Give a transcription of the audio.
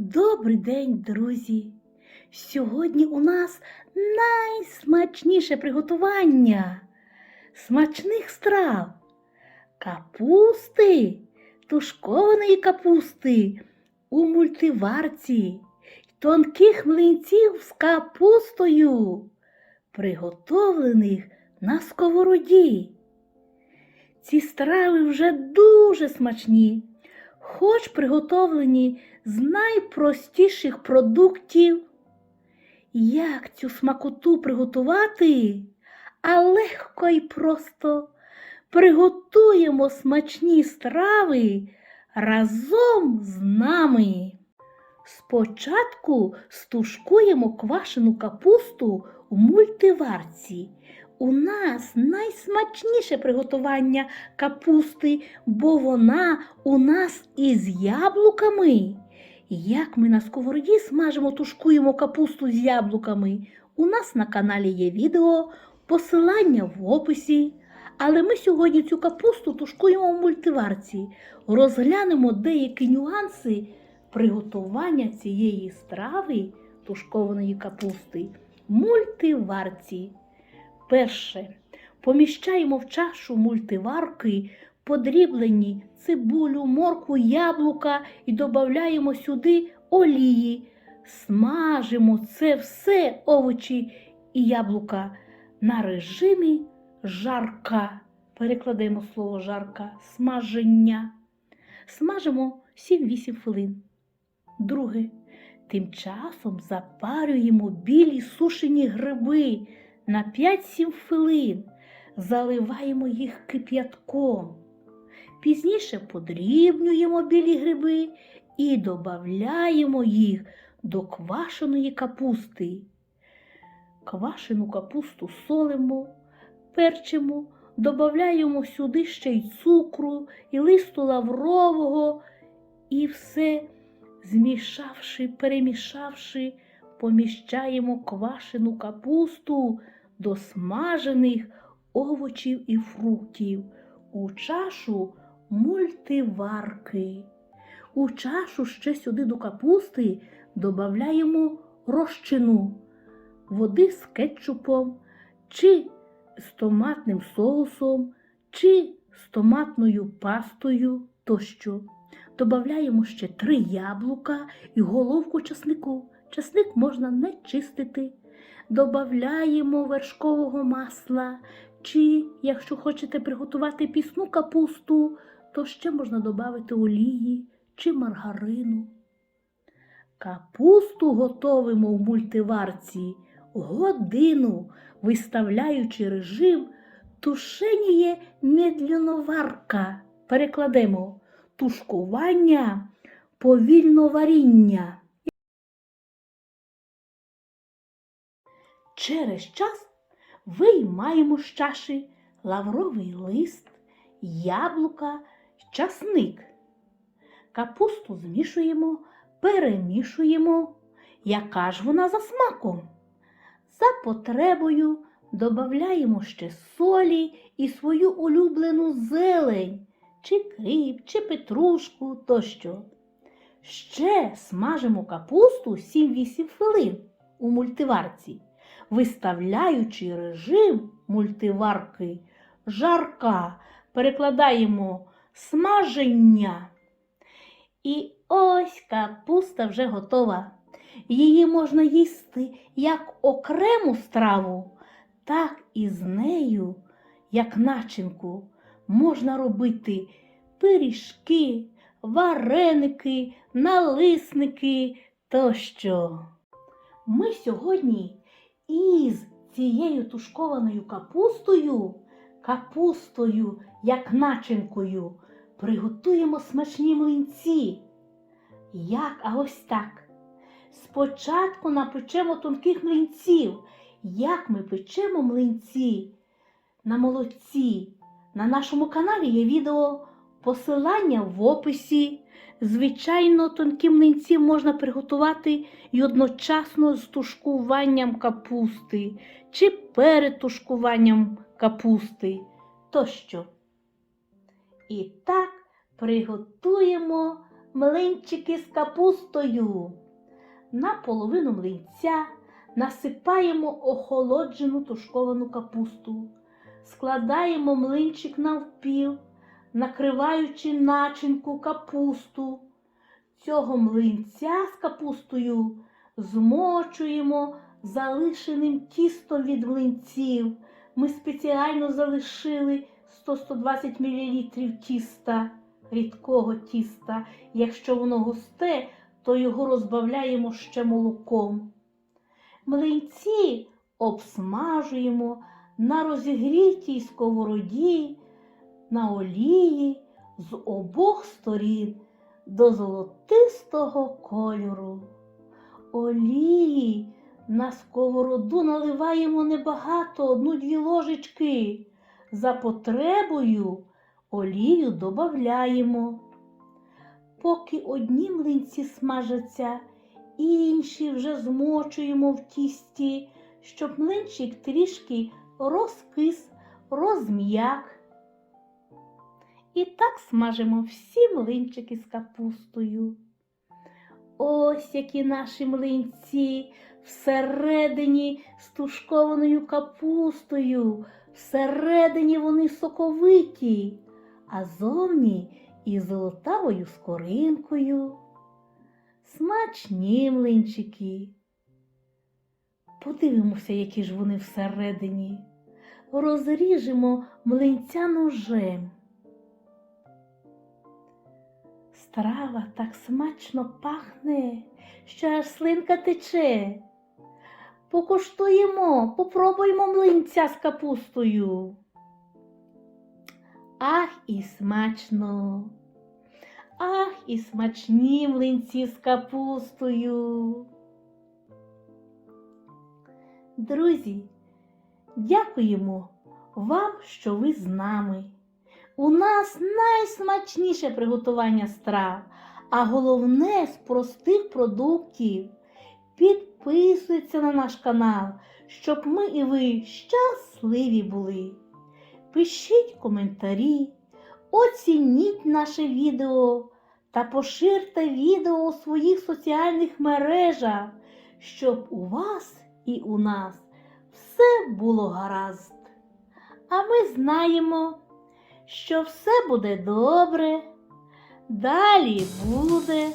Добрий день, друзі! Сьогодні у нас найсмачніше приготування смачних страв, капусти, тушкованої капусти у мультиварці, тонких млинців з капустою, приготовлених на сковороді. Ці страви вже дуже смачні, хоч приготовлені з найпростіших продуктів. Як цю смакоту приготувати? А легко і просто приготуємо смачні страви разом з нами. Спочатку стушкуємо квашену капусту у мультиварці. У нас найсмачніше приготування капусти, бо вона у нас із яблуками. Як ми на сковороді смажимо, тушкуємо капусту з яблуками. У нас на каналі є відео, посилання в описі. Але ми сьогодні цю капусту тушкуємо в мультиварці. Розглянемо деякі нюанси приготування цієї страви тушкованої капусти в мультиварці. Перше. Поміщаємо в чашу мультиварки подріблені цибулю, морку, яблука і додаємо сюди олії. Смажимо це все овочі і яблука на режимі жарка. Перекладаємо слово жарка, смаження. Смажимо 7-8 хвилин. Друге. Тим часом запарюємо білі сушені гриби на 5-7 хвилин. Заливаємо їх кип'ятком. Пізніше подрібнюємо білі гриби і додаємо їх до квашеної капусти. Квашену капусту солимо, перчимо, додаємо сюди ще й цукру, і листу лаврового, і все, змішавши, перемішавши, поміщаємо квашену капусту до смажених овочів і фруктів у чашу мультиварки. У чашу ще сюди до капусти додаємо розчину води з кетчупом, чи з томатним соусом, чи з томатною пастою тощо. Додаємо ще три яблука і головку часнику. Часник можна не чистити. Додаємо вершкового масла, чи, якщо хочете приготувати пісну капусту, то ще можна додати олії чи маргарину. Капусту готовимо в мультиварці годину, виставляючи режим тушеніє медляноварка. Перекладемо тушкування, повільно варіння. Через час виймаємо з чаші лавровий лист, яблука, часник. Капусту змішуємо, перемішуємо. Яка ж вона за смаком? За потребою додаємо ще солі і свою улюблену зелень, чи кріп, чи петрушку тощо. Ще смажимо капусту 7-8 хвилин у мультиварці, виставляючи режим мультиварки жарка, перекладаємо смаження. І ось капуста вже готова. Її можна їсти як окрему страву, так і з нею, як начинку, можна робити пиріжки, вареники, налисники тощо. Ми сьогодні із цією тушкованою капустою, капустою як начинкою, приготуємо смачні млинці. Як, а ось так. Спочатку напечемо тонких млинців. Як ми печемо млинці на молоці. На нашому каналі є відео посилання в описі. Звичайно, тонкі млинці можна приготувати і одночасно з тушкуванням капусти чи перед тушкуванням капусти тощо. І так приготуємо млинчики з капустою. На половину млинця насипаємо охолоджену тушковану капусту, складаємо млинчик навпіл, накриваючи начинку капусту. Цього млинця з капустою змочуємо залишеним тістом від млинців. Ми спеціально залишили 100-120 мл тіста, рідкого тіста. Якщо воно густе, то його розбавляємо ще молоком. Млинці обсмажуємо на розігрітій сковороді, на олії з обох сторін до золотистого кольору. Олії на сковороду наливаємо небагато, одну-дві ложечки. За потребою олію додаємо. Поки одні млинці смажаться, інші вже змочуємо в тісті, щоб млинчик трішки розкис, розм'як. І так смажимо всі млинчики з капустою. Ось які наші млинці всередині з тушкованою капустою, всередині вони соковиті, а зовні із золотавою скоринкою. Смачні млинчики. Подивимося, які ж вони всередині. Розріжемо млинця ножем. Страва так смачно пахне, що аж слинка тече. Покуштуємо, попробуємо млинця з капустою. Ах, і смачно! Ах, і смачні млинці з капустою. Друзі, дякуємо вам, що ви з нами. У нас найсмачніше приготування страв, а головне з простих продуктів. Підписуйтеся на наш канал, щоб ми і ви щасливі були. Пишіть коментарі, оцініть наше відео та поширте відео у своїх соціальних мережах, щоб у вас і у нас все було гаразд. А ми знаємо, що все буде добре, далі буде.